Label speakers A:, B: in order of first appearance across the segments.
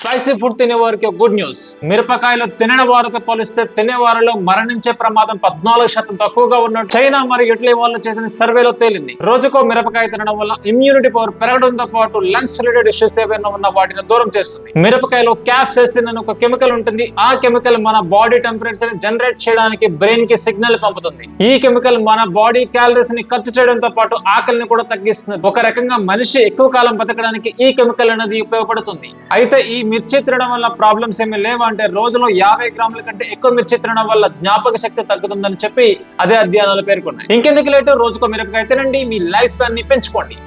A: Spicy food తినేవారికి good news. మిరపకాయలు తినని వారితో పోలిస్తే తినేవారిలో మరణించే ప్రమాదం పద్నాలుగు శాతం తక్కువగా ఉన్నట్టు చైనా మరియు ఇటలీ వాళ్ళు చేసిన సర్వేలో తేలింది. రోజుకో మిరపకాయ తినడం వల్ల ఇమ్యూనిటీ పవర్ పెరగడంతో పాటు లంగ్స్ రిలేటెడ్ ఇష్యూస్ ఏవైనా ఉన్న వాటిని దూరం చేస్తుంది. మిరపకాయలో క్యాప్సైసిన్ అని ఒక కెమికల్ ఉంటుంది. ఆ కెమికల్ మన బాడీ టెంపరేచర్ జనరేట్ చేయడానికి బ్రెయిన్కి సిగ్నల్ పంపుతుంది. ఈ కెమికల్ మన బాడీ క్యాలరీస్ని ఖర్చు చేయడంతో పాటు ఆకలిని కూడా తగ్గిస్తుంది. ఒక రకంగా మనిషి ఎక్కువ కాలం బతకడానికి ఈ కెమికల్ అనేది ఉపయోగపడుతుంది. అయితే ఈ మిర్చి తినడం వల్ల ప్రాబ్లమ్స్ ఏమీ లేవా అంటే రోజులో యాభై గ్రాముల కంటే ఎక్కువ మిర్చి తినడం వల్ల జ్ఞాపక శక్తి తగ్గుతుందని చెప్పి అదే అధ్యయనాలు పేర్కొన్నాయి. ఇంకెందుకు లేటు? రోజుకో మిరపకాయ తినండి. మీ లైఫ్ స్పాన్ని పెంచుకోండి.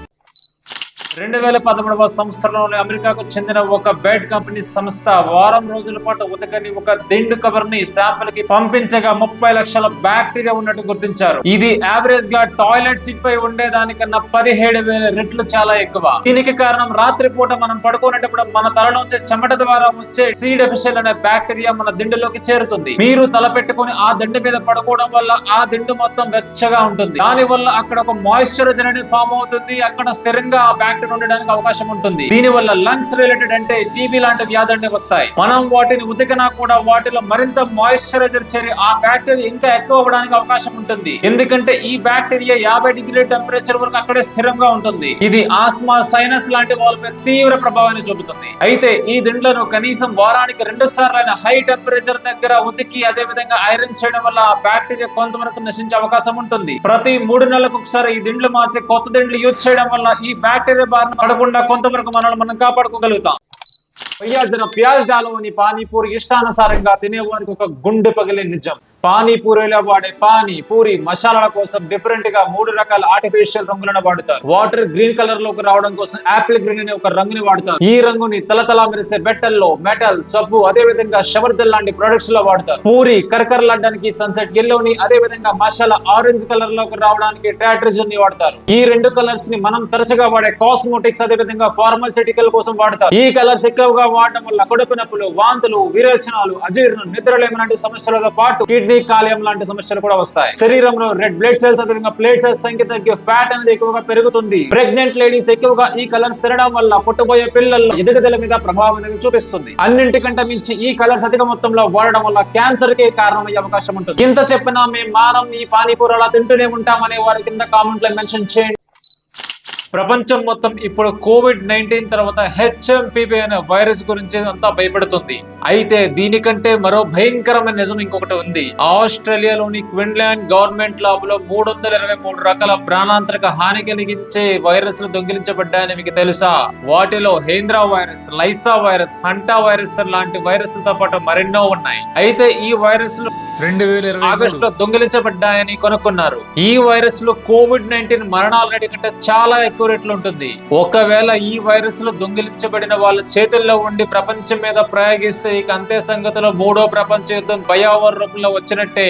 A: రెండు వేల పదమూడవ సంవత్సరంలో అమెరికాకు చెందిన ఒక బెడ్ కంపెనీ సంస్థ వారం రోజుల పాటు ఉతకని ఒక దిండు కవర్ని శాంపుల్కి పంపించగా ముప్పై లక్షల బ్యాక్టీరియా ఉన్నట్టు గుర్తించారు. ఇది యావరేజ్గా టాయిలెట్ సీట్ పై ఉండేదానికన్నా పదిహేడు వేల రెట్లు చాలా ఎక్కువ. దీనికి కారణం రాత్రిపూట మనం పడుకునేటప్పుడు మన తల నుంచి చెమట ద్వారా వచ్చే సీడ్ అనే బ్యాక్టీరియా మన దిండులోకి చేరుతుంది. మీరు తల పెట్టుకుని ఆ దిండు మీద పడుకోవడం వల్ల ఆ దిండు మొత్తం వెచ్చగా ఉంటుంది. దాని వల్ల అక్కడ ఒక మాయిశ్చరైజర్ అనేది ఫామ్ అవుతుంది. అక్కడ స్థిరంగా ఆ బ్యాక్టీరియా ఉండడానికి అవకాశం ఉంటుంది. దీని వల్ల లంగ్స్ రిలేటెడ్ అంటే టీబీ లాంటి వ్యాధులు వస్తాయి. మనం వాటిని ఉతికినా కూడా వాటిలో మరింత మాయిశ్చరైజర్ చేరి ఆ బ్యాక్టీరియా ఇంకా ఎక్కువ అవ్వడానికి అవకాశం ఉంటుంది. ఎందుకంటే ఈ బ్యాక్టీరియా యాభై డిగ్రీ టెంపరేచర్ వరకు అక్కడే స్థిరంగా ఉంటుంది. ఇది ఆస్మా సైనస్ లాంటి వాళ్ళపై తీవ్ర ప్రభావాన్ని చూపుతుంది. అయితే ఈ దిండ్లను కనీసం వారానికి రెండు సార్లు హై టెంపరేచర్ దగ్గర ఉతికి అదే విధంగా ఐరన్ చేయడం వల్ల ఆ బ్యాక్టీరియా కొంతవరకు నశించే అవకాశం ఉంటుంది. ప్రతి మూడు నెలలకు ఒకసారి ఈ దిండ్లు మార్చి కొత్త దిండ్లు యూజ్ చేయడం వల్ల ఈ బ్యాక్టీరియా బారిన పడకుండా కొంతవరకు మనల్ని మనం కాపాడుకోగలుగుతాం. భయ్యా జన ప్యాజ్ డాలోని పానీపూరి ఇష్టానుసారంగా తినేవారికి ఒక గుండె పగిలే నిజం. పానీపూరిలో వాడే పానీ పూరి మసాలాల కోసం డిఫరెంట్గా మూడు రకాల ఆర్టిఫిషియల్ రంగులను వాడతారు. వాటర్ గ్రీన్ కలర్లోకి రావడం కోసం యాపిల్ గ్రీన్ అనే ఒక రంగుని వాడతారు. ఈ రంగుని తలతలా మెరిసే బెట్టల్లో మెటల్ సబ్బు అదే విధంగా షవర్జల్ లాంటి ప్రొడక్ట్స్లో వాడతారు. పూరి కరకరలాడడానికి సన్సెట్ ఎల్లోని అదే విధంగా మసాలా ఆరెంజ్ కలర్లోకి రావడానికి ట్రాట్రిజన్ని వాడతారు. ఈ రెండు కలర్స్ని మనం తరచుగా వాడే కాస్మోటిక్స్ అదే విధంగా ఫార్మాసిటికల్ కోసం వాడతారు. ఈ కలర్స్ ఎక్కువగా వాడటం వల్ల కడుపు నొప్పులు వాంతులు విరేచనాలు అజీర్ణం నిద్రలేమి లాంటి సమస్యలతో పాటు కిడ్నీ కాలేయం లాంటి సమస్యలు కూడా వస్తాయి. శరీరంలో రెడ్ బ్లడ్ సెల్స్ అదేవిధంగా ప్లేట్ సెల్స్ సంఖ్య తగ్గి ఫ్యాట్ అనేది ఎక్కువగా పెరుగుతుంది. ప్రెగ్నెంట్ లేడీస్ ఎక్కువగా ఈ కలర్స్ తినడం వల్ల పుట్టబోయే పిల్లల్లో ఎదుగుదల మీద ప్రభావం అనేది చూపిస్తుంది. అన్నింటికంటే మించి ఈ కలర్స్ అధిక మొత్తంలో వాడడం వల్ల క్యాన్సర్కి కారణమయ్యే అవకాశం ఉంటుంది. ఇంత చెప్పినా మేము మానం ఈ పానీపూరి అలా తింటూనే ఉంటామనే వారి కింద కామెంట్లో మెన్షన్ చేయండి. ప్రపంచం మొత్తం ఇప్పుడు కోవిడ్ నైన్టీన్ తర్వాత హెచ్ఎంపీవీ అనే వైరస్ గురించి అంతా భయపడుతుంది. అయితే దీనికంటే మరో భయంకరమైన నిజం ఇంకొకటి ఉంది. ఆస్ట్రేలియాలోని క్విన్లాండ్ గవర్నమెంట్ ల్యాబ్లో మూడు వందల ఇరవై మూడు రకాల ప్రాణాంతరక హాని కలిగించే వైరస్లు దొంగిలించబడ్డాయని మీకు తెలుసా? వాటిలో Hendra virus Lyssa virus Hanta virus లాంటి వైరస్లతో పాటు మరెన్నో ఉన్నాయి. అయితే ఈ వైరస్లు
B: రెండు వేల ఇరవై
A: ఆగస్టు లో దొంగిలించబడ్డాయని కనుక్కున్నారు. ఈ వైరస్లో కోవిడ్ నైన్టీన్ మరణాల కంటే చాలా ఎక్కువ రెట్లు ఉంటుంది ఒకవేళ ఈ వైరస్లో దొంగిలించబడిన వాళ్ళ చేతుల్లో ఉండి ప్రపంచం మీద ప్రయోగిస్తే ఇక అంతే సంగతిలో. మూడో ప్రపంచ యుద్ధం భయావర రూపంలో వచ్చినట్టే.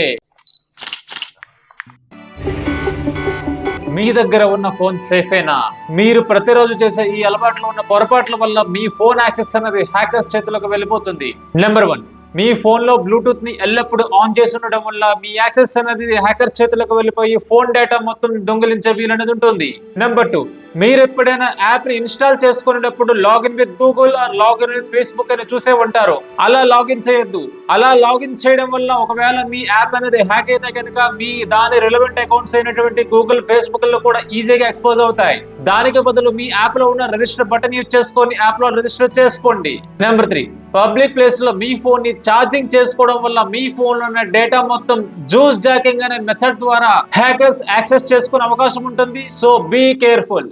A: మీ దగ్గర ఉన్న ఫోన్ సేఫేనా? మీరు ప్రతిరోజు చేసే ఈ అలవాట్లు ఉన్న పొరపాట్ల వల్ల మీ ఫోన్ యాక్సెస్ అనేది హ్యాకర్స్ చేతులకు వెళ్ళిపోతుంది. నెంబర్ వన్ మీ ఫోన్లో బ్లూటూత్ని ఎల్లప్పుడూ ఆన్ చేసి ఉండడం వల్ల మీ యాక్సెస్ అనేది హ్యాకర్ చేతులకు వెళ్ళిపోయి ఫోన్ డేటా మొత్తం దొంగిలించే వీలనేది ఉంటుంది. నెంబర్ టూ మీరు ఎప్పుడైనా యాప్ని ఇన్స్టాల్ చేసుకునేటప్పుడు login with Google or login with Facebook అని చూసే ఉంటారు. అలా లాగిన్ చేయొద్దు. అలా లాగిన్ చేయడం వల్ల ఒకవేళ మీ యాప్ అనేది హ్యాక్ అయితే కనుక మీ దాని రిలవెంట్ అకౌంట్స్ అయినటువంటి గూగుల్ ఫేస్బుక్లో కూడా ఈజీగా ఎక్స్పోజ్ అవుతాయి. దానికి బదులు మీ యాప్లో ఉన్న రిజిస్టర్ బటన్ యూజ్ చేసుకొని యాప్లో రిజిస్టర్ చేసుకోండి. నెంబర్ త్రీ పబ్లిక్ ప్లేస్లో మీ ఫోన్ని ఛార్జింగ్ చేసుకోవడం వల్ల మీ ఫోన్లో ఉన్న డేటా మొత్తం జ్యూస్ జాకింగ్ అనే మెథడ్ ద్వారా హ్యాకర్స్ యాక్సెస్ చేసుకునే అవకాశం ఉంటుంది. సో బీ కేర్ఫుల్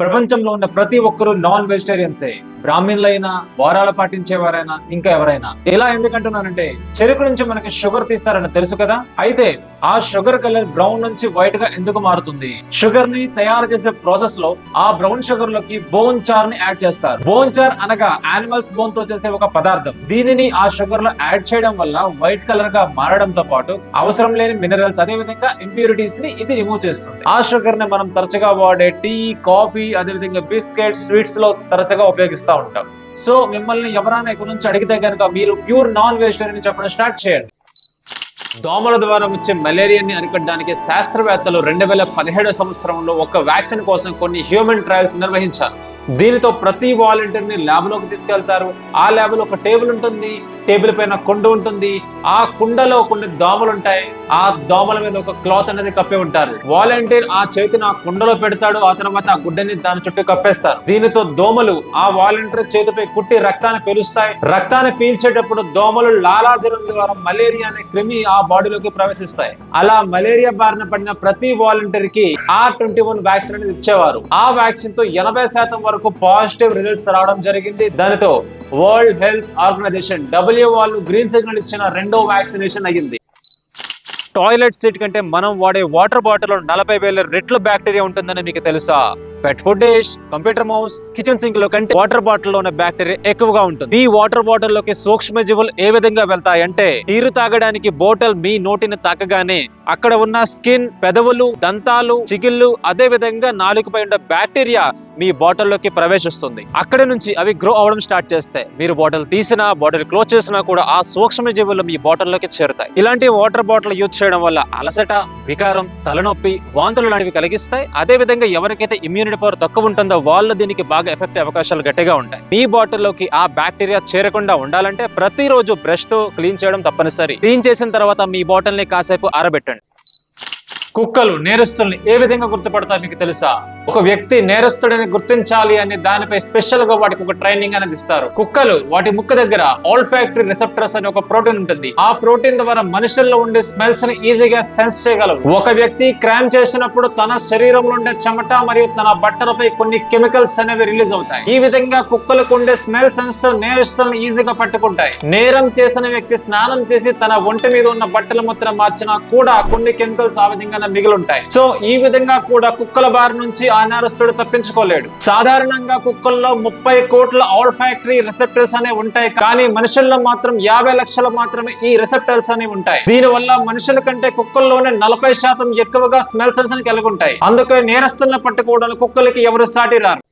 A: ప్రపంచంలో ఉన్న ప్రతి ఒక్కరూ నాన్ వెజిటేరియన్సే. బ్రాహ్మణులైనా వారాలు పాటించేవారైనా ఇంకా ఎవరైనా. ఇలా ఎందుకంటున్నానంటే చెరుకు నుంచి మనకి షుగర్ తీస్తారని తెలుసు కదా? అయితే ఆ షుగర్ కలర్ బ్రౌన్ నుంచి వైట్గా ఎందుకు మారుతుంది? షుగర్ని తయారు చేసే ప్రాసెస్లో ఆ బ్రౌన్ షుగర్లోకి బోన్ చార్ని యాడ్ చేస్తారు. బోన్ చార్ అనగా యానిమల్స్ బోన్తో చేసే ఒక పదార్థం. దీనిని ఆ షుగర్లో యాడ్ చేయడం వల్ల వైట్ కలర్గా మారడంతో పాటు అవసరం లేని మినరల్స్ అదే విధంగా ఇంప్యూరిటీస్ని ఇది రిమూవ్ చేస్తుంది. ఆ షుగర్ని మనం తరచుగా వాడే టీ కాఫీ అదే విధంగా బిస్కెట్ స్వీట్స్లో తరచుగా ఉపయోగిస్తూ ఉంటాం. సో మిమ్మల్ని ఎవరైనా ఇక్కడ నుంచి అడిగితే కనుక మీరు ప్యూర్ నాన్ వెజిటేరియన్ చెప్పడం స్టార్ట్ చేయండి. దోమల ద్వారా వచ్చే మలేరియాని అరికట్టడానికి శాస్త్రవేత్తలు రెండు వేల పదిహేడు సంవత్సరంలో ఒక వ్యాక్సిన్ కోసం కొన్ని హ్యూమన్ ట్రయల్స్ నిర్వహించారు. దీనితో ప్రతి వాలంటీర్ని ల్యాబ్లోకి తీసుకెళ్తారు. ఆ ల్యాబ్లో ఒక టేబుల్ ఉంటుంది. టేబుల్ పైన కుండ ఉంటుంది. ఆ కుండలో కొన్ని దోమలు ఉంటాయి. ఆ దోమల మీద ఒక క్లాత్ అనేది కప్పి ఉంటారు. వాలంటీర్ ఆ చేతిని ఆ కుండలో పెడతాడు. ఆ తర్వాత ఆ గుడ్డని దాని చుట్టూ కప్పేస్తారు. దీనితో దోమలు ఆ వాలంటీర్ చేతిపై కుట్టి రక్తాన్ని పీలుస్తాయి. రక్తాన్ని పీల్చేటప్పుడు దోమలు లాలాజలం ద్వారా మలేరియా అనే క్రిమి ఆ బాడీలోకి ప్రవేశిస్తాయి. అలా మలేరియా బారిన పడిన ప్రతి వాలంటీర్కి ఆ ట్వంటీ వన్ వ్యాక్సిన్ అనేది ఇచ్చేవారు. ఆ వ్యాక్సిన్తో ఎనభై శాతం వరకు పాజిటివ్ రిజల్ట్స్ రావడం జరిగింది. దానితో వరల్డ్ హెల్త్ ఆర్గనైజేషన్ డబ్ల్యూ వాళ్ళు గ్రీన్ సిగ్నల్ ఇచ్చిన రెండో వ్యాక్సినేషన్ అయ్యింది. టాయిలెట్ సీట్ కంటే మనం వాడే వాటర్ బాటిల్లో నలభై వేల రెట్లు బ్యాక్టీరియా ఉంటుందని మీకు తెలుసా? Pet food dish computer mouse kitchen సింక్లో కంటే వాటర్ బాటిల్లో ఉన్న బ్యాక్టీరియా ఎక్కువగా ఉంటుంది. మీ వాటర్ బాటిల్లోకి సూక్ష్మ జీవులు ఏ విధంగా వెళ్తాయంటే నీరు తాగడానికి బాటిల్ మీ నోటిని తాకగానే అక్కడ ఉన్న స్కిన్ పెదవులు దంతాలు చిగిళ్ళు అదే విధంగా నాలుగుపై ఉన్న బ్యాక్టీరియా మీ బాటిల్లోకి ప్రవేశిస్తుంది. అక్కడ నుంచి అవి గ్రో అవడం స్టార్ట్ చేస్తాయి మీరు బాటిల్ తీసినా బాటిల్ క్లోజ్ చేసినా కూడా ఆ సూక్ష్మ జీవులు మీ బాటిల్లోకి చేరుతాయి. ఇలాంటి వాటర్ బాటిల్ యూజ్ చేయడం వల్ల అలసట వికారం తలనొప్పి వాంతులు లాంటివి కలిగిస్తాయి. అదే విధంగా ఎవరికైతే ఇమ్యూనిటీ పవర్ తక్కువ ఉంటుందో వాళ్ళు దీనికి బాగా ఎఫెక్ట్ అయ్యే అవకాశాలు గట్టిగా ఉంటాయి. మీ బాటిల్లోకి ఆ బ్యాక్టీరియా చేరకుండా ఉండాలంటే ప్రతిరోజు బ్రష్తో క్లీన్ చేయడం తప్పనిసరి. క్లీన్ చేసిన తర్వాత మీ బాటిల్ని కాసేపు ఆరబెట్టండి. కుక్కలు నేరస్తుల్ని ఏ విధంగా గుర్తుపడతాయి మీకు తెలుసా? ఒక వ్యక్తి నేరస్తుడిని గుర్తించాలి అనే దానిపై స్పెషల్గా వాటికి ఒక ట్రైనింగ్ అనేది ఇస్తారు. కుక్కలు వాటి ముక్క దగ్గర ఆల్ ఫ్యాక్టరీ రిసెప్టర్స్ అనే ఒక ప్రోటీన్ ఉంటుంది. ఆ ప్రోటీన్ ద్వారా మనుషుల్లో ఉండే స్మెల్స్ని ఈజీగా సెన్స్ చేయగలవు. ఒక వ్యక్తి క్రైమ్ చేసినప్పుడు తన శరీరంలో ఉండే చెమట మరియు తన బట్టలపై కొన్ని కెమికల్స్ అనేవి రిలీజ్ అవుతాయి. ఈ విధంగా కుక్కలకు ఉండే స్మెల్ సెన్స్తో నేరస్తులను ఈజీగా పట్టుకుంటాయి. నేరం చేసిన వ్యక్తి స్నానం చేసి తన ఒంటి మీద ఉన్న బట్టల ముద్ర మార్చినా కూడా కొన్ని కెమికల్స్ ఆ విధంగా మిగిలి ఉంటాయి సో ఈ విధంగా కూడా కుక్కల బారి నుంచి ఆ నేరస్తుడు తప్పించుకోలేడు. సాధారణంగా కుక్కల్లో ముప్పై కోట్ల ఆల్ ఫ్యాక్టరీ రిసెప్టర్స్ అనేవి ఉంటాయి. కానీ మనుషుల్లో మాత్రం యాభై లక్షలు మాత్రమే ఈ రిసెప్టర్స్ అనేవి ఉంటాయి. దీని వల్ల మనుషుల కంటే కుక్కల్లోనే నలభై శాతం ఎక్కువగా స్మెల్ సెన్స్ కలిగి ఉంటాయి అందుకే నేరస్తులను పట్టుకోవడానికి కుక్కలకి ఎవరు సాటి రారు.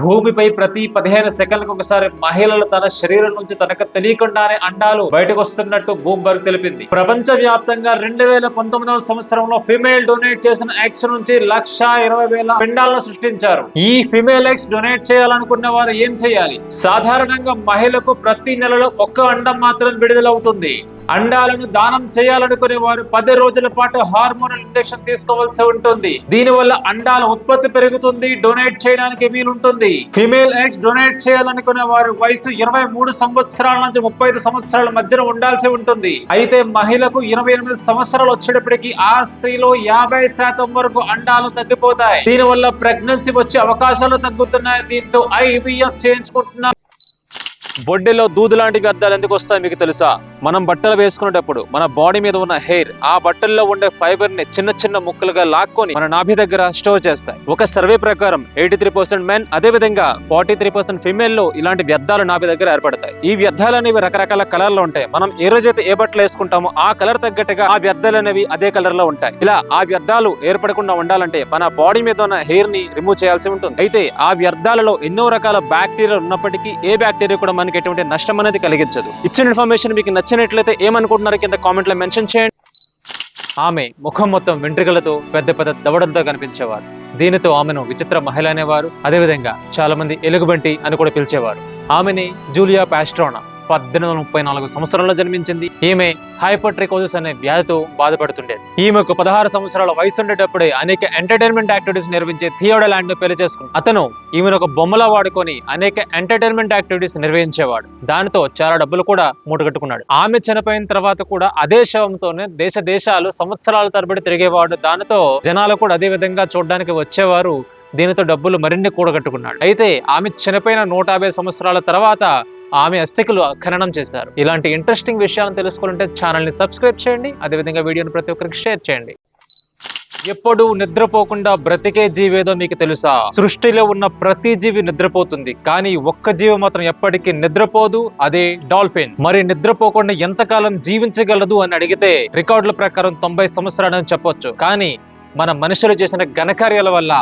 A: భూమిపై ప్రతి పదిహేను సెకండ్లకు ఒకసారి మహిళలు తన శరీరం నుంచి తనకు తెలియకుండానే అండాలు బయటకు వస్తున్నట్టు బూంబర్గ్ తెలిపింది. ప్రపంచ వ్యాప్తంగా రెండు వేల పంతొమ్మిదవ సంవత్సరంలో ఫిమేల్ డొనేట్ చేసిన ఎగ్స్ నుంచి లక్ష ఇరవై వేల పిండాలను సృష్టించారు. ఈ ఫిమేల్ ఎగ్స్ డొనేట్ చేయాలనుకున్న వారు ఏం చేయాలి? సాధారణంగా మహిళకు ప్రతి నెలలో ఒక్క అండం మాత్రం విడుదలవుతుంది. అండాలను దానం చేయాలనుకునే వారు పది రోజుల పాటు హార్మోనల్ ఇంజెక్షన్ తీసుకోవాల్సి ఉంటుంది. దీని వల్ల అండాల ఉత్పత్తి పెరుగుతుంది డొనేట్ చేయడానికి వీలుంటుంది. ఫిమేల్ ఎగ్స్ డొనేట్ చేయాలనుకునే వారి వయసు ఇరవై మూడు సంవత్సరాల నుంచి ముప్పై ఐదు సంవత్సరాల మధ్యన ఉండాల్సి ఉంటుంది. అయితే మహిళకు ఇరవై ఎనిమిది సంవత్సరాలు వచ్చేటప్పటికి ఆ స్త్రీలో యాభై శాతం వరకు అండాలు తగ్గిపోతాయి. దీనివల్ల ప్రెగ్నెన్సీ వచ్చే అవకాశాలు తగ్గుతున్నాయి. దీంతో ఐవీఎఫ్ చేయించుకుంటున్నారు బొడ్డెలో దూదు లాంటి వ్యర్థాలు ఎందుకు వస్తాయి మీకు తెలుసా? మనం బట్టలు వేసుకునేటప్పుడు మన బాడీ మీద ఉన్న హెయిర్ ఆ బట్టల్లో ఉండే ఫైబర్ని చిన్న చిన్న ముక్కలుగా లాక్కొని మన నాభి దగ్గర స్టోర్ చేస్తాయి. ఒక సర్వే ప్రకారం ఎయిటీ త్రీ పర్సెంట్ మెన్ అదే విధంగా ఫార్టీ త్రీ పర్సెంట్ ఫిమేల్లో ఇలాంటి వ్యర్థాలు నాభి దగ్గర ఏర్పడతాయి. ఈ వ్యర్థాలు అనేవి రకరకాల కలర్లో ఉంటాయి. మనం ఏ రోజైతే ఏ బట్టలు వేసుకుంటామో ఆ కలర్ తగ్గట్టుగా ఆ వ్యర్థాలు అనేవి అదే కలర్లో ఉంటాయి. ఇలా ఆ వ్యర్థాలు ఏర్పడకుండా ఉండాలంటే మన బాడీ మీద ఉన్న హెయిర్ని రిమూవ్ చేయాల్సి ఉంటుంది. అయితే ఆ వ్యర్థాలలో ఎన్నో రకాల బ్యాక్టీరియా ఉన్నప్పటికీ ఏ బ్యాక్టీరియా కూడా మనకి ఎటువంటి నష్టం అనేది కలిగించదు. ఇచ్చిన ఇన్ఫర్మేషన్ మీకు నచ్చినట్లయితే ఏమనుకుంటున్నారో కింద కామెంట్లో మెన్షన్ చేయండి. ఆమె ముఖం మొత్తం వెంట్రుకలతో పెద్ద పెద్ద దవడంతో కనిపించేవారు. దీనితో ఆమెను విచిత్ర మహిళ అనేవారు. అదేవిధంగా చాలా మంది ఎలుగుబంటి అని కూడా పిలిచేవారు. ఆమెని జూలియా పాస్ట్రోనా పద్దెనిమిది వందల ముప్పై నాలుగు సంవత్సరంలో జన్మించింది. ఈమె హైపర్ట్రికోసిస్ అనే వ్యాధితో బాధపడుతుండేది. ఈమెకు పదహారు సంవత్సరాల వయసు ఉండేటప్పుడే అనేక ఎంటర్టైన్మెంట్ యాక్టివిటీస్ నిర్వహించే థియోడలాండ్ను పెళ్ళి చేసుకుంది అతను ఈమెను ఒక బొమ్మలా వాడుకొని అనేక ఎంటర్టైన్మెంట్ యాక్టివిటీస్ నిర్వహించేవాడు. దానితో చాలా డబ్బులు కూడా మూటగట్టుకున్నాడు. ఆమె చనిపోయిన తర్వాత కూడా అదే శవంతోనే దేశ దేశాలు సంవత్సరాల తరబడి తిరిగేవాడు. దానితో జనాలు కూడా అదే విధంగా చూడడానికి వచ్చేవారు. దీనితో డబ్బులు మరిన్ని కూడగట్టుకున్నాడు. అయితే ఆమె చనిపోయిన నూట యాభై సంవత్సరాల తర్వాత ఆమె అస్థికలు ఖననం చేశారు. ఇలాంటి ఇంట్రెస్టింగ్ విషయాలను తెలుసుకోవాలంటే ఛానల్ని సబ్స్క్రైబ్ చేయండి. అదేవిధంగా వీడియోని ప్రతి ఒక్కరికి షేర్ చేయండి. ఎప్పుడు నిద్రపోకుండా బ్రతికే జీవేదో మీకు తెలుసా? సృష్టిలో ఉన్న ప్రతి జీవి నిద్రపోతుంది. కానీ ఒక్క జీవి మాత్రం ఎప్పటికీ నిద్రపోదు. అదే డాల్ఫిన్. మరి నిద్రపోకుండా ఎంతకాలం జీవించగలదు అని అడిగితే రికార్డుల ప్రకారం తొంభై సంవత్సరాలని చెప్పొచ్చు. కానీ మన మనుషులు చేసిన ఘనకార్యాల వల్ల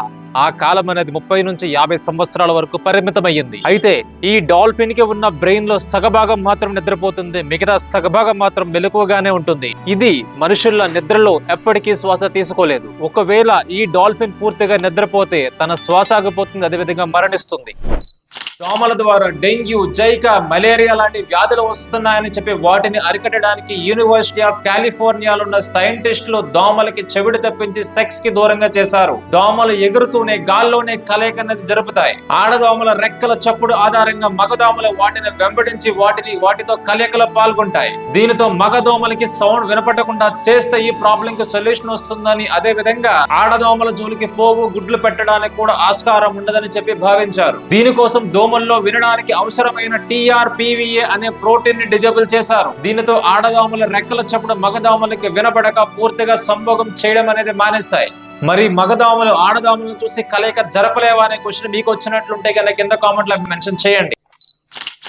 A: ఆ కాలం అనేది ముప్పై నుంచి యాభై సంవత్సరాల వరకు పరిమితమయ్యింది. అయితే ఈ డాల్ఫిన్కి ఉన్న బ్రెయిన్లో సగభాగం మాత్రం నిద్రపోతుంది మిగతా సగభాగం మాత్రం మెలకువగానే ఉంటుంది. ఇది మనుషుల నిద్రలో ఎప్పటికీ శ్వాస తీసుకోలేదు. ఒకవేళ ఈ డాల్ఫిన్ పూర్తిగా నిద్రపోతే తన శ్వాస ఆగిపోతుంది అదేవిధంగా మరణిస్తుంది. దోమల ద్వారా డెంగ్యూ జైకా మలేరియా లాంటి వ్యాధులు వస్తున్నాయని చెప్పి వాటిని అరికట్టడానికి యూనివర్సిటీ ఆఫ్ కాలిఫోర్నియాలో ఉన్న సైంటిస్టులు దోమలకి చెవిడి తప్పించి సెక్స్కి దూరంగా చేశారు. దోమలు ఎగురుతూనే గాల్లోనే కలయిక అనేది జరుపుతాయి. ఆడదోమల రెక్కల చప్పుడు ఆధారంగా మగదోమలు వాటిని వెంబడించి వాటిని వాటితో కలయికలో పాల్గొంటాయి. దీనితో మగదోమలకి సౌండ్ వినపడకుండా చేస్తే ఈ ప్రాబ్లం కి సొల్యూషన్ వస్తుందని అదే విధంగా ఆడదోమల జోలికి పోవు గుడ్లు పెట్టడానికి కూడా ఆస్కారం ఉండదని చెప్పి భావించారు. దీనికోసం దోమల్లో వినడానికి అవసరమైన టీఆర్పీవీఏ అనే ప్రోటీన్ని డిజేబుల్ చేశారు. దీనితో ఆడదోమల రెక్కల చప్పుడు మగదోమలకి వినబడక పూర్తిగా సంభోగం చేయడం అనేది మానేశాయి. మరి మగదోమలు ఆడదోమలను చూసి కలయిక జరపలేవా అనే క్వశ్చన్ మీకు వచ్చినట్లుంటే కనుక కింద కామెంట్లో మెన్షన్ చేయండి.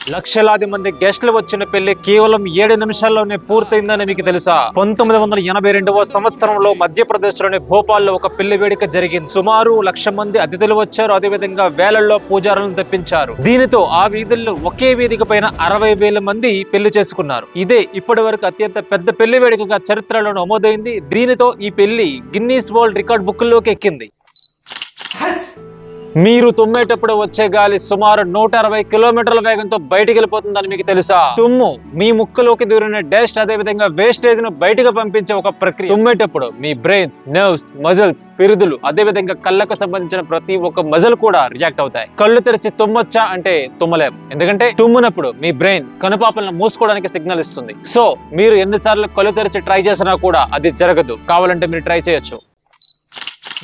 A: లక్షలాది మంది గెస్టులు వచ్చిన పెళ్ళి కేవలం ఏడు నిమిషాల్లోనే పూర్తయిందని మీకు తెలుసా? పంతొమ్మిది వందల ఎనభై రెండవ సంవత్సరంలో మధ్యప్రదేశ్లోని భోపాల్లో ఒక పెళ్ళి వేడుక జరిగింది. సుమారు లక్ష మంది అతిథులు వచ్చారు. అదేవిధంగా వేలల్లో పూజారులను తెప్పించారు. దీనితో ఆ వీధుల్లో ఒకే వేదిక పైన అరవై వేల మంది పెళ్ళి చేసుకున్నారు. ఇదే ఇప్పటి వరకు అత్యంత పెద్ద పెళ్ళి వేడుకగా చరిత్రలో నమోదైంది. దీనితో ఈ పెళ్ళి గిన్నీస్ వరల్డ్ రికార్డ్ బుక్లోకి ఎక్కింది మీరు తుమ్మేటప్పుడు వచ్చే గాలి సుమారు నూట అరవై కిలోమీటర్ల వేగంతో బయటికి వెళ్ళిపోతుందని మీకు తెలుసా? తుమ్ము మీ ముక్కులోకి దూరిన డస్ట్ అదే విధంగా వేస్టేజ్ను బయటకు పంపించే ఒక ప్రక్రియ. తుమ్మేటప్పుడు మీ బ్రెయిన్స్ నర్వ్స్ మజిల్స్ పిరుదులు అదే విధంగా కళ్ళకు సంబంధించిన ప్రతి ఒక్క మజిల్ కూడా రియాక్ట్ అవుతాయి. కళ్ళు తెరిచి తుమ్మొచ్చా అంటే తుమ్మలేం. ఎందుకంటే తుమ్మునప్పుడు మీ బ్రెయిన్ కనుపాపలను మూసుకోవడానికి సిగ్నల్ ఇస్తుంది. సో మీరు ఎన్నిసార్లు కళ్ళు తెరిచి ట్రై చేసినా కూడా అది జరగదు. కావాలంటే మీరు ట్రై చేయొచ్చు.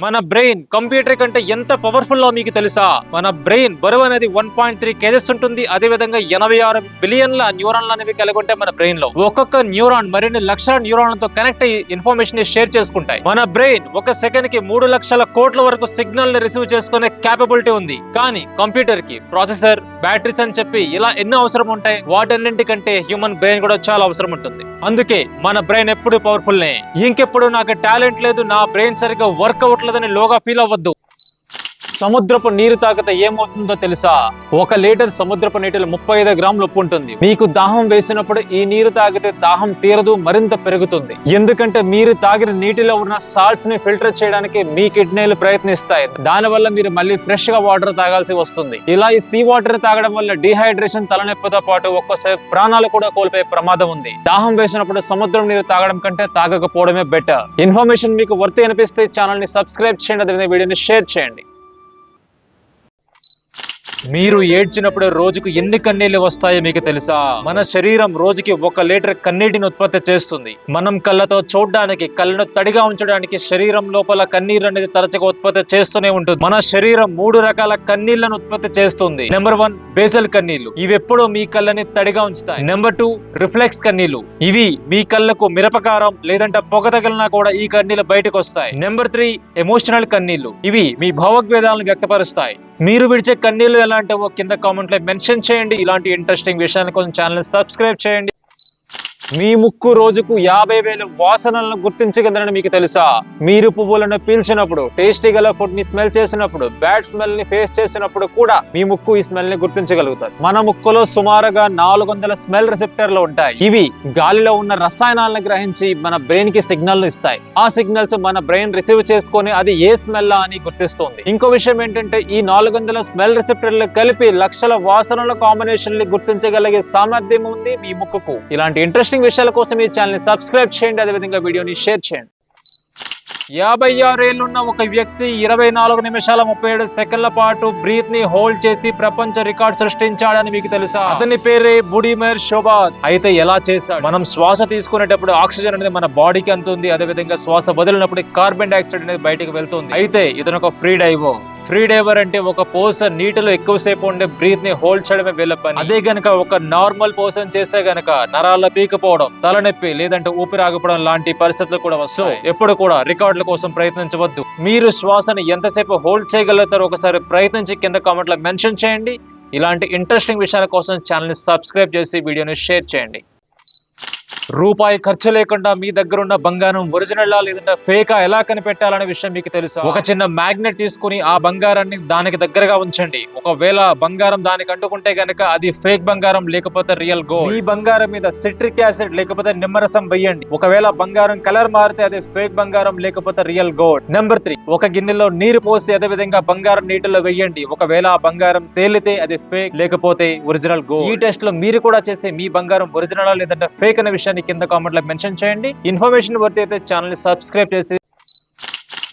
A: మన బ్రెయిన్ కంప్యూటర్ కంటే ఎంత పవర్ఫుల్లో మీకు తెలుసా? మన బ్రెయిన్ బరువు అనేది వన్ పాయింట్ త్రీ కేజెస్ ఉంటుంది. అదే విధంగా ఎనభై ఆరు బిలియన్ల న్యూరాన్లు అనేవి కలిగి ఉంటాయి మన బ్రెయిన్లో ఒక్కొక్క న్యూరాన్ మరిన్ని లక్షల న్యూరాన్లతో కనెక్ట్ అయ్యి ఇన్ఫర్మేషన్ని షేర్ చేసుకుంటాయి. మన బ్రెయిన్ ఒక సెకండ్కి మూడు లక్షల కోట్ల వరకు సిగ్నల్ రిసీవ్ చేసుకునే క్యాపబిలిటీ ఉంది. కానీ కంప్యూటర్కి ప్రాసెసర్ బ్యాటరీస్ అని చెప్పి ఇలా ఎన్నో అవసరం ఉంటాయి. వాటన్నింటికంటే హ్యూమన్ బ్రెయిన్ కూడా చాలా అవసరం ఉంటుంది. అందుకే మన బ్రెయిన్ ఎప్పుడు పవర్ఫుల్ నే. ఇంకెప్పుడు నాకు టాలెంట్ లేదు నా బ్రెయిన్ సరిగ్గా వర్క్ అవ్వట్లేదని లోగా ఫీల్ అవ్వద్దు. సముద్రపు నీరు తాగితే ఏమవుతుందో తెలుసా? ఒక లీటర్ సముద్రపు నీటిలో ముప్పై ఐదు గ్రాములు ఉప్పు ఉంటుంది. మీకు దాహం వేసినప్పుడు ఈ నీరు తాగితే దాహం తీరదు మరింత పెరుగుతుంది. ఎందుకంటే మీరు తాగిన నీటిలో ఉన్న సాల్ట్స్ని ఫిల్టర్ చేయడానికి మీ కిడ్నీలు ప్రయత్నిస్తాయి. దానివల్ల మీరు మళ్ళీ ఫ్రెష్గా వాటర్ తాగాల్సి వస్తుంది. ఇలా ఈ సీ వాటర్ తాగడం వల్ల డిహైడ్రేషన్ తలనొప్పితో పాటు ఒక్కోసారి ప్రాణాలు కూడా కోల్పోయే ప్రమాదం ఉంది. దాహం వేసినప్పుడు సముద్రం నీరు తాగడం కంటే తాగకపోవడమే బెటర్ ఇన్ఫర్మేషన్ మీకు వర్తి అనిపిస్తే ఛానల్ని సబ్స్క్రైబ్ చేయండి అదే వీడియోని షేర్ చేయండి. మీరు ఏడ్చినప్పుడు రోజుకు ఎన్ని కన్నీళ్ళు వస్తాయో మీకు తెలుసా? మన శరీరం రోజుకి ఒక లీటర్ కన్నీటిని ఉత్పత్తి చేస్తుంది. మనం కళ్ళతో చూడడానికి కళ్ళను తడిగా ఉంచడానికి శరీరం లోపల కన్నీరు అనేది తరచుగా ఉత్పత్తి చేస్తూనే ఉంటుంది. మన శరీరం మూడు రకాల కన్నీళ్ళను ఉత్పత్తి చేస్తుంది. నెంబర్ వన్ బేసల్ కన్నీళ్ళు. ఇవి ఎప్పుడూ మీ కళ్ళని తడిగా ఉంచుతాయి. నెంబర్ టూ రిఫ్లెక్స్ కన్నీళ్ళు. ఇవి మీ కళ్ళకు మిరపకారం లేదంటే పొగ తగిలినా కూడా ఈ కన్నీళ్ళు బయటకు వస్తాయి. నెంబర్ త్రీ ఎమోషనల్ కన్నీళ్ళు. ఇవి మీ భావోద్వేదాలను వ్యక్తపరుస్తాయి. మీరు విడిచే కన్నీళ్ళు ఎలాంటివో కింద కామెంట్లో మెన్షన్ చేయండి. ఇలాంటి ఇంట్రెస్టింగ్ విషయాల కోసం ఛానల్ని సబ్స్క్రైబ్ చేయండి. మీ ముక్కు రోజుకు యాభై వేల వాసనలను గుర్తించగలరని మీకు తెలుసా? మీరు పువ్వులను పీల్చినప్పుడు టేస్టీ గల ఫుడ్ని స్మెల్ చేసినప్పుడు బ్యాడ్ స్మెల్ని ఫేస్ చేసినప్పుడు కూడా మీ ముక్కు ఈ స్మెల్ని గుర్తించగలుగుతారు. మన ముక్కులో సుమారుగా నాలుగు వందల స్మెల్ రిసెప్టర్లు ఉంటాయి. ఇవి గాలిలో ఉన్న రసాయనాలను గ్రహించి మన బ్రెయిన్కి సిగ్నల్ ఇస్తాయి. ఆ సిగ్నల్స్ మన బ్రెయిన్ రిసీవ్ చేసుకొని అది ఏ స్మెల్ అని గుర్తిస్తుంది. ఇంకో విషయం ఏంటంటే ఈ నాలుగు వందల స్మెల్ రిసెప్టర్లు కలిపి లక్షల వాసనల కాంబినేషన్ని గుర్తించగలిగే సామర్థ్యం ఉంది మీ ముక్కుకు. ఇలాంటి ఇంట్రెస్టింగ్ విషయాల కోసం ఈ ఛానల్ సబ్స్క్రైబ్ చేయండి అదేవిధంగా వీడియోని షేర్ చేయండి. యాభై ఆరేళ్ళున్న ఒక వ్యక్తి ఇరవై నాలుగు నిమిషాల ముప్పై ఏడు సెకండ్ల పాటు బ్రీత్ని హోల్డ్ చేసి ప్రపంచ రికార్డ్ సృష్టించాడని మీకు తెలుసా? అతని పేరే బుడిమేర్ షోబాద్ అయితే ఎలా చేశాడు? మనం శ్వాస తీసుకునేటప్పుడు ఆక్సిజన్ అనేది మన బాడీకి అందుతుంది అదే విధంగా శ్వాస వదిలినప్పుడు కార్బన్ డైఆక్సైడ్ అనేది బయటకు వెళ్తుంది. అయితే ఇతను ఒక ఫ్రీ డైవర్ ఫ్రీ డైవర్ అంటే ఒక పర్సన్ నీటిలో ఎక్కువసేపు ఉండే బ్రీత్ని హోల్డ్ చేయడమే వీళ్ళ పని. అదే గనక ఒక నార్మల్ పర్సన్ చేస్తే గనక నరాల పీకపోవడం తలనొప్పి లేదంటే ఊపిరి ఆగిపోవడం లాంటి పరిస్థితులు కూడా వస్తాయి. ఎప్పుడు కూడా రికార్డుల కోసం ప్రయత్నించవద్దు. మీరు శ్వాసని ఎంతసేపు హోల్డ్ చేయగలుగుతారో ఒకసారి ప్రయత్నించి కింద కామెంట్లో మెన్షన్ చేయండి. ఇలాంటి ఇంట్రెస్టింగ్ విషయాల కోసం ఛానల్ని సబ్స్క్రైబ్ చేసి వీడియోని షేర్ చేయండి. రూపాయి ఖర్చు లేకుండా మీ దగ్గర ఉన్న బంగారం ఒరిజినల్ లేదంటే ఫేకా ఎలా కనిపెట్టాలనే విషయం మీకు తెలుసు? ఒక చిన్న మ్యాగ్నెట్ తీసుకుని ఆ బంగారాన్ని దానికి దగ్గరగా ఉంచండి. ఒకవేళ బంగారం దానికి అంటుకుంటే గనక అది ఫేక్ బంగారం లేకపోతే రియల్ గోల్డ్. ఈ బంగారం మీద సిట్రిక్ యాసిడ్ లేకపోతే నిమ్మరసం వేయండి ఒకవేళ బంగారం కలర్ మారితే అది ఫేక్ బంగారం లేకపోతే రియల్ గోల్డ్. నెంబర్ త్రీ ఒక గిన్నెలో నీరు పోసి అదే విధంగా బంగారం నీటిలో వేయండి ఒకవేళ ఆ బంగారం తేలితే అది ఫేక్ లేకపోతే ఒరిజినల్ గోల్డ్. ఈ టెస్ట్లో మీరు కూడా చేసే మీ బంగారం ఒరిజినల్ లేదంటే ఫేక్ అనే విషయాన్ని కింద కామెంట్లో మెన్షన్ చేయండి. ఇన్ఫర్మేషన్ వర్తి అయితే ఛానల్ని సబ్స్క్రైబ్ చేసి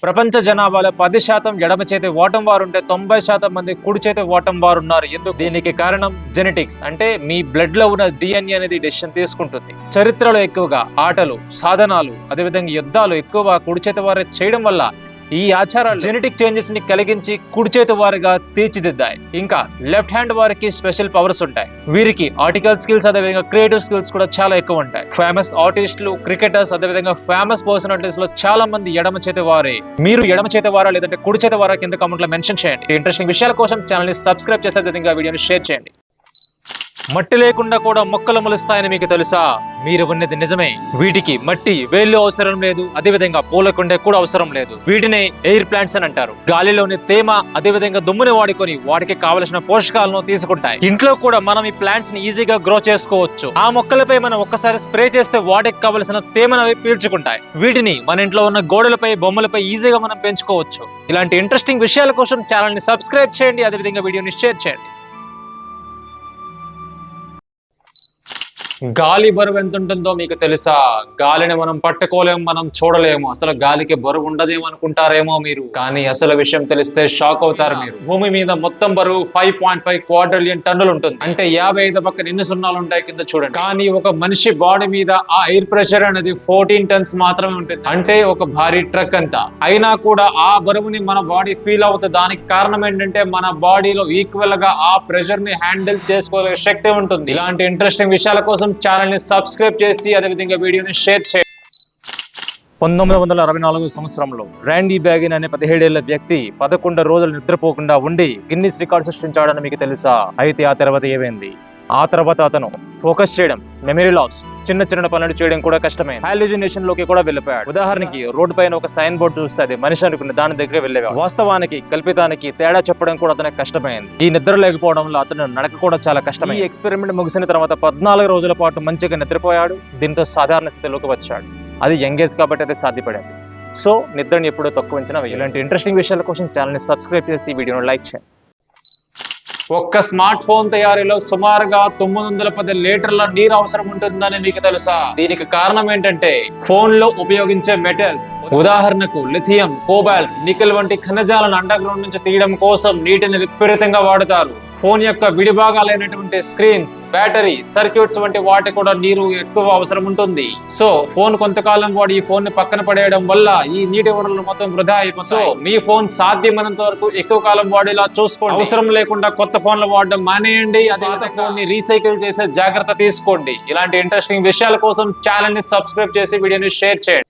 A: ప్రపంచ జనాభాలో పది శాతం ఎడమ చేతి ఓటం వారు ఉంటే తొంభై శాతం మంది కుడి చేతి ఓటం వారు ఉన్నారు. ఎందుకు? దీనికి కారణం జెనెటిక్స్ అంటే మీ బ్లడ్లో ఉన్న డిఎన్ఏ అనేది డెసిషన్ తీసుకుంటుంది. చరిత్రలో ఎక్కువగా ఆటలు సాధనాలు అదేవిధంగా యుద్ధాలు ఎక్కువ కుడి చేతి వారే చేయడం వల్ల ఈ ఆచారాలు జెనెటిక్ చేంజెస్ని కలిగించి కుడి చేతి వారిగా తీర్చిదిద్దాయి. ఇంకా లెఫ్ట్ హ్యాండ్ వారికి స్పెషల్ పవర్స్ ఉంటాయి. వీరికి ఆర్టికల్ స్కిల్స్ అదేవిధంగా క్రియేటివ్ స్కిల్స్ కూడా చాలా ఎక్కువ ఉంటాయి. ఫేమస్ ఆర్టిస్టులు క్రికెటర్స్ అదేవిధంగా ఫేమస్ పర్సనాలిటీస్లో చాలా మంది ఎడమ చేతి వారే. మీరు ఎడమ చేతి వారా లేదంటే కుడి చేతి వారా కింద కామెంట్లో మెన్షన్ చేయండి. ఇంట్రెస్టింగ్ విషయాల కోసం ఛానల్ని సబ్స్క్రైబ్ చేసే విధంగా వీడియోని షేర్ చేయండి. మట్టి లేకుండా కూడా మొక్కలు మొలుస్తాయని మీకు తెలుసా? మీరు ఉన్నది నిజమే. వీటికి మట్టి వేళ్ళు అవసరం లేదు అదే విధంగా పూలకుండే కూడా అవసరం లేదు. వీటిని ఎయిర్ ప్లాంట్స్ అని అంటారు. గాలిలోని తేమ అదే విధంగా దుమ్ముని వాడుకొని వాటికి కావలసిన పోషకాలను తీసుకుంటాయి. ఇంట్లో కూడా మనం ఈ ప్లాంట్స్ని ఈజీగా గ్రో చేసుకోవచ్చు. ఆ మొక్కలపై మనం ఒక్కసారి స్ప్రే చేస్తే వాటికి కావలసిన తేమను అవి పీల్చుకుంటాయి. వీటిని మన ఇంట్లో ఉన్న గోడలపై బొమ్మలపై ఈజీగా మనం పెంచుకోవచ్చు. ఇలాంటి ఇంట్రెస్టింగ్ విషయాల కోసం ఛానల్ని సబ్స్క్రైబ్ చేయండి. అదే విధంగా వీడియోని షేర్ చేయండి. గాలి బరువు ఎంత ఉంటుందో మీకు తెలుసా? గాలిని మనం పట్టుకోలేము మనం చూడలేము. అసలు గాలికి బరువు ఉండదేమో అనుకుంటారేమో మీరు. కానీ అసలు విషయం తెలిస్తే షాక్ అవుతారు మీరు. భూమి మీద మొత్తం బరువు ఫైవ్ పాయింట్ ఫైవ్ క్వార్టర్లియన్ టన్నులు ఉంటుంది. అంటే యాభై ఐదు పక్కన ఎన్ని సున్నాలు ఉంటాయి కింద చూడండి. కానీ ఒక మనిషి బాడీ మీద ఆ ఎయిర్ ప్రెషర్ అనేది ఫోర్టీన్ టన్స్ మాత్రమే ఉంటుంది. అంటే ఒక భారీ ట్రక్ అంతా. అయినా కూడా ఆ బరువుని మన బాడీ ఫీల్ అవుతుంది దానికి కారణం ఏంటంటే మన బాడీలో ఈక్వల్గా ఆ ప్రెషర్ని హ్యాండిల్ చేసుకోగలిగే శక్తి ఉంటుంది. ఇలాంటి ఇంట్రెస్టింగ్ విషయాల కోసం ఛానల్ని సబ్స్క్రైబ్ చేసి అదేవిధంగా వీడియోని షేర్ చేయండి. పంతొమ్మిది వందల అరవై నాలుగు సంవత్సరంలో ర్యాండీ బ్యాగిన్ అనే పదిహేడేళ్ళ వ్యక్తి పదకొండు రోజులు నిద్రపోకుండా ఉండి గిన్నిస్ రికార్డ్ సృష్టించాడని మీకు తెలుసా? అయితే ఆ తర్వాత ఏమైంది? ఆ తర్వాత అతను ఫోకస్ చేయడం మెమరీ లాస్ చిన్న చిన్న పనులు చేయడం కూడా కష్టమే. హాలిజినేషన్లోకి కూడా వెళ్ళిపోయాడు. ఉదాహరణకి రోడ్డు పైన ఒక సైన్ బోర్డు చూస్తే అది మనిషి అనుకుని దాని దగ్గర వెళ్ళేవాడు. వాస్తవానికి కల్పితానికి తేడా చెప్పడం కూడా అతనికి కష్టమైంది. ఈ నిద్ర లేకపోవడంలో అతను నడక కూడా చాలా కష్టం ఈ ఎక్స్పెరిమెంట్ ముగిసిన తర్వాత పద్నాలుగు రోజుల పాటు మంచిగా నిద్రపోయాడు. దీంతో సాధారణ స్థితిలోకి వచ్చాడు. అది యంగ్ ఏజ్ కాబట్టి అది సాధ్యపడేది. సో నిద్రని ఎప్పుడూ తక్కువ ఇలాంటి ఇంట్రెస్టింగ్ విషయాల కోసం ఛానల్ని సబ్స్క్రైబ్ చేసి వీడియోను లైక్ చేయండి. ఒక్క స్మార్ట్ ఫోన్ తయారీలో సుమారుగా తొమ్మిది వందల పది లీటర్ల నీరు అవసరం ఉంటుందని మీకు తెలుసా? దీనికి కారణం ఏంటంటే ఫోన్లో ఉపయోగించే మెటల్స్ ఉదాహరణకు లిథియం కోబాల్ట్ నికెల్ వంటి ఖనిజాలను అండర్ గ్రౌండ్ నుంచి తీయడం కోసం నీటిని విపరీతంగా వాడుతారు. ఫోన్ యొక్క విడిభాగాలైనటువంటి స్క్రీన్స్ బ్యాటరీ సర్క్యూట్స్ వంటి వాటి కూడా నీరు ఎక్కువ అవసరం ఉంటుంది. సో ఫోన్ కొంతకాలం వాడి ఈ ఫోన్ని పక్కన పడేయడం వల్ల ఈ నీటి వనరులు మొత్తం వృధా సో మీ ఫోన్ సాధ్యమైనంత వరకు ఎక్కువ కాలం వాడేలా చూసుకోండి. అవసరం లేకుండా కొత్త ఫోన్లు వాడడం మానేయండి. అదే ఫోన్ని రీసైకిల్ చేసే జాగ్రత్త తీసుకోండి. ఇలాంటి ఇంట్రెస్టింగ్ విషయాల కోసం ఛానల్ని సబ్స్క్రైబ్ చేసి వీడియోని షేర్ చేయండి.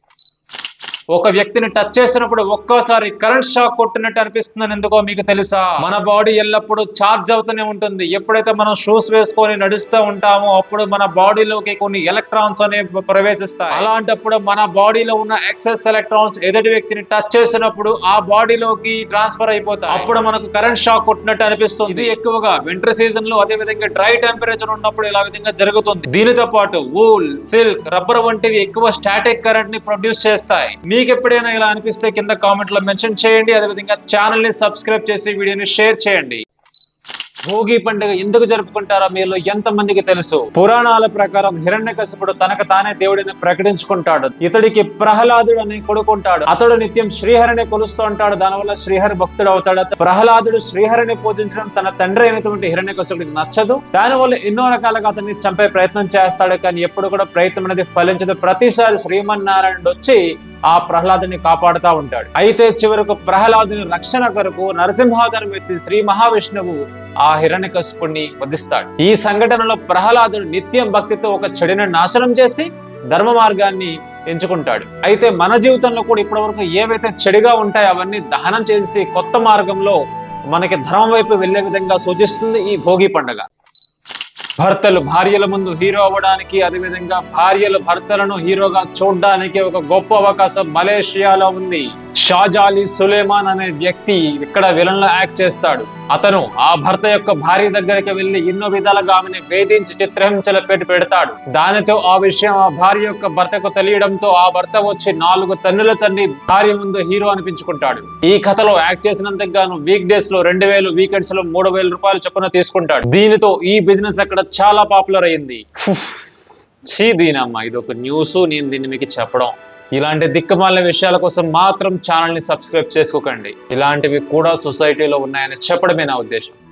A: ఒక వ్యక్తిని టచ్ చేసినప్పుడు ఒక్కోసారి కరెంట్ షాక్ కొట్టినట్టు అనిపిస్తుందని ఎందుకో మీకు తెలుసా? మన బాడీ ఎల్లప్పుడూ ఛార్జ్ అవుతూనే ఉంటుంది. ఎప్పుడైతే మనం షూస్ వేసుకొని నడుస్తూ ఉంటామో అప్పుడు మన బాడీలోకి కొన్ని ఎలక్ట్రాన్స్ అనేవి ప్రవేశిస్తాయి. అలాంటప్పుడు మన బాడీలో ఉన్న ఎక్సెస్ ఎలక్ట్రాన్స్ ఎదుటి వ్యక్తిని టచ్ చేసినప్పుడు ఆ బాడీలోకి ట్రాన్స్ఫర్ అయిపోతాయి. అప్పుడు మనకు కరెంట్ షాక్ కొట్టినట్టు అనిపిస్తుంది. ఇది ఎక్కువగా వింటర్ సీజన్లో అదే విధంగా డ్రై టెంపరేచర్ ఉన్నప్పుడు ఇలా విధంగా జరుగుతుంది. దీనితో పాటు వూల్ సిల్క్ రబ్బర్ వంటివి ఎక్కువ స్టాటిక్ కరెంట్ని ప్రొడ్యూస్ చేస్తాయి. మీకు ఎప్పుడైనా ఇలా అనిపిస్తే కింద కామెంట్లో మెన్షన్ చేయండి. అదేవిధంగా ఛానల్ని సబ్స్క్రైబ్ చేసి వీడియోని షేర్ చేయండి. భోగి పండుగ ఎందుకు జరుపుకుంటారో మీలో ఎంత మందికి తెలుసు? పురాణాల ప్రకారం హిరణ్యకశిపుడు తనకు తానే దేవుడిని ప్రకటించుకుంటాడు. ఇతడికి ప్రహ్లాదుడు అని కొడుకుంటాడు. అతడు నిత్యం శ్రీహరిని కొలుస్తూ ఉంటాడు. దానివల్ల శ్రీహరి భక్తుడు అవుతాడు. ప్రహ్లాదుడు శ్రీహరిని పూజించడం తన తండ్రి అయినటువంటి హిరణ్యకశిపుడికి నచ్చదు. దానివల్ల ఎన్నో రకాలుగా అతన్ని చంపే ప్రయత్నం చేస్తాడు. కానీ ఎప్పుడు కూడా ప్రయత్నం అనేది ఫలించదు. ప్రతిసారి శ్రీమన్నారాయణుడు వచ్చి ఆ ప్రహ్లాదుని కాపాడుతా ఉంటాడు. అయితే చివరకు ప్రహ్లాదుని రక్షణ కొరకు నరసింహావతారం ఎత్తి శ్రీ మహావిష్ణువు ఆ హిరణ్యకశిపుణ్ణి వధిస్తాడు. ఈ సంఘటనలో ప్రహ్లాదుడు నిత్యం భక్తితో ఒక చెడును నాశనం చేసి ధర్మ మార్గాన్ని ఎంచుకుంటాడు. అయితే మన జీవితంలో కూడా ఇప్పటివరకు ఏవైతే చెడుగా ఉంటాయో అవన్నీ దహనం చేసి కొత్త మార్గంలో మనకి ధర్మం వైపు వెళ్ళే విధంగా సూచిస్తుంది ఈ భోగి పండుగ. భర్తలు భార్యల ముందు హీరో అవ్వడానికి అదేవిధంగా భార్యలు భర్తలను హీరోగా చూడడానికి ఒక గొప్ప అవకాశం మలేషియాలో ఉంది. షాజాలి సులేమాన్ అనే వ్యక్తి ఇక్కడ విలన్లో యాక్ట్ చేస్తాడు. అతను ఆ భర్త యొక్క భార్య దగ్గరికి వెళ్ళి ఎన్నో విధాలుగా ఆమెను వేధించి చిత్రహింసల పెట్టి పెడతాడు. దానితో ఆ విషయం ఆ భార్య యొక్క భర్తకు తెలియడంతో ఆ భర్త వచ్చి నాలుగు తన్నుల తండ్రి భార్య ముందు హీరో అనిపించుకుంటాడు. ఈ కథలో యాక్ట్ చేసినందుకు గాను వీక్ డేస్లో రెండు వేలు వీకెండ్స్లో మూడు వేల రూపాయలు చొప్పున తీసుకుంటాడు. దీనితో ఈ బిజినెస్ అక్కడ చాలా పాపులర్ అయింది. చీ దీనమ్మా ఇది ఒక న్యూస్ నేను దీన్ని మీకు చెప్పడం. ఇలాంటి దిక్కుమాలిన విషయాల కోసం మాత్రం ఛానల్ని సబ్స్క్రైబ్ చేసుకోకండి. ఇలాంటివి కూడా సొసైటీలో ఉన్నాయని చెప్పడమే నా ఉద్దేశం.